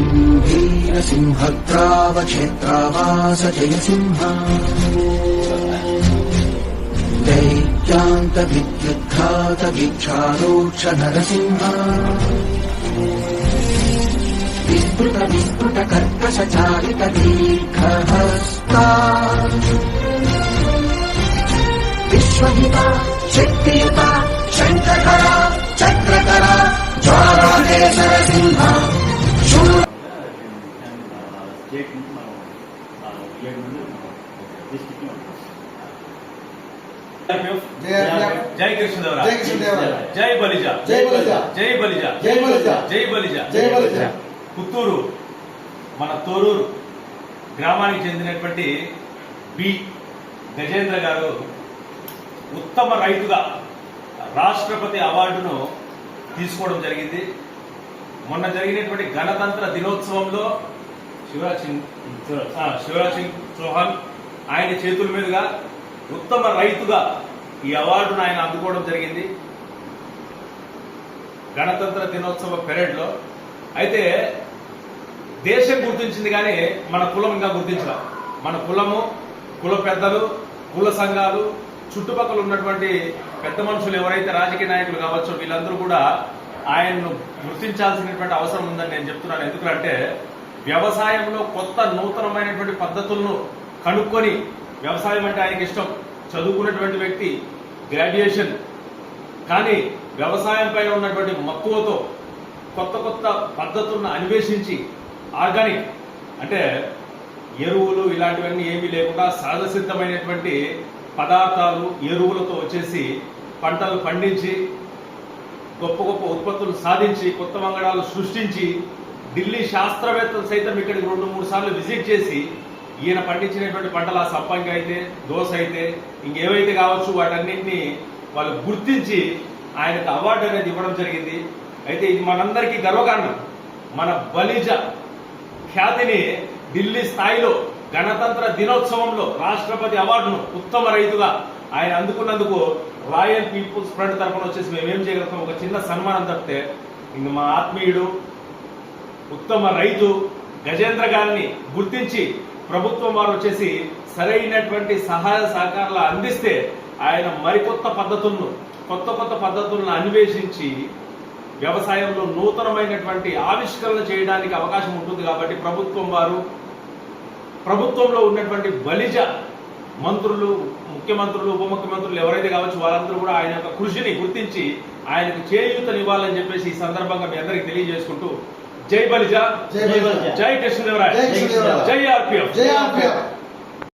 त्वम् वीरसिंहद्रावक्षेत्रावास जयसिंह दैत्यान्तविद्युद्घातवीक्षारोक्ष नरसिंह विस्तृत विस्तृत कर्कश चालित दीर्घहस्ता विश्वहिता शक्तियुता शङ्करा चक्रकरा ज्वालाकेशर सिंह शूर స్టేట్ నుంచి మనం ఆ, ఏడు మంది ఉంటాం. జై కృష్ణదేవరా జై కృష్ణదేవరాయ. జై బలిజ జై బలిజ. జై బలిజ జై బలిజ. జై బలిజ జై బలిజ. పుత్తూరు మన తోరూరు గ్రామానికి చెందినటువంటి బి గజేంద్ర గారు ఉత్తమ రైతుగా రాష్ట్రపతి అవార్డును తీసుకోవడం జరిగింది మొన్న జరిగినటువంటి గణతంత్ర దినోత్సవంలో శివరాజ్ సింగ్ శివరాజ్ సింగ్ చౌహాన్ ఆయన చేతుల మీదుగా ఉత్తమ రైతుగా ఈ అవార్డును ఆయన అందుకోవడం జరిగింది. గణతంత్ర దినోత్సవ పెరేడ్లో. అయితే దేశం గుర్తించింది కానీ మన కులం ఇంకా గుర్తించడం మన కులము కుల పెద్దలు కుల సంఘాలు చుట్టుపక్కల ఉన్నటువంటి పెద్ద మనుషులు ఎవరైతే రాజకీయ నాయకులు కావచ్చో వీళ్ళందరూ కూడా ఆయన్ను గుర్తించాల్సినటువంటి అవసరం ఉందని నేను చెప్తున్నాను. ఎందుకంటే వ్యవసాయంలో కొత్త నూతనమైనటువంటి పద్ధతులను కనుక్కొని వ్యవసాయం అంటే ఆయనకి ఇష్టం. చదువుకున్నటువంటి వ్యక్తి గ్రాడ్యుయేషన్ కానీ వ్యవసాయం పైన ఉన్నటువంటి మక్కువతో కొత్త కొత్త పద్ధతులను అన్వేషించి ఆర్గానిక్ అంటే ఎరువులు ఇలాంటివన్నీ ఏమీ లేకుండా సహజసిద్ధమైనటువంటి పదార్థాలు ఎరువులతో వచ్చేసి పంటలు పండించి గొప్ప గొప్ప ఉత్పత్తులు సాధించి కొత్త వంగడాలు సృష్టించి ఢిల్లీ శాస్త్రవేత్తలు సైతం ఇక్కడికి రెండు మూడు సార్లు విజిట్ చేసి ఈయన పండించినటువంటి పంటల సంపంగి అయితే దోశ అయితే ఇంకేవైతే కావచ్చు వాటన్నింటినీ వాళ్ళు గుర్తించి ఆయనకు అవార్డు అనేది ఇవ్వడం జరిగింది. అయితే ఇది మనందరికీ గర్వకారణం. మన బలిజ ఖ్యాతిని ఢిల్లీ స్థాయిలో గణతంత్ర దినోత్సవంలో రాష్ట్రపతి అవార్డును ఉత్తమ రైతుగా ఆయన అందుకున్నందుకు రాయల్ పీపుల్స్ ఫ్రంట్ తరఫున వచ్చేసి మేమేం చేయగలుగుతాం? ఒక చిన్న సన్మానం తప్పితే ఇంక మా ఆత్మీయుడు ఉత్తమ రైతు గజేంద్ర గారిని గుర్తించి ప్రభుత్వం వారు వచ్చేసి సరైనటువంటి సహాయ సహకారాలు అందిస్తే ఆయన మరికొత్త పద్ధతులను కొత్త కొత్త పద్ధతులను అన్వేషించి వ్యవసాయంలో నూతనమైనటువంటి ఆవిష్కరణ చేయడానికి అవకాశం ఉంటుంది కాబట్టి ప్రభుత్వం వారు ప్రభుత్వంలో ఉన్నటువంటి బలిజ మంత్రులు ముఖ్యమంత్రులు ఉప ముఖ్యమంత్రులు ఎవరైతే కావచ్చు వాళ్ళందరూ కూడా ఆయన యొక్క కృషిని గుర్తించి ఆయనకు చేయూతనివ్వాలని చెప్పేసి ఈ సందర్భంగా మీ అందరికీ తెలియజేసుకుంటూ జై బలిజ జై బలిజ. జై కృష్ణదేవరాయ జై కృష్ణదేవరాయ. జై ఆర్పిఎఫ్ జై ఆర్పిఎఫ్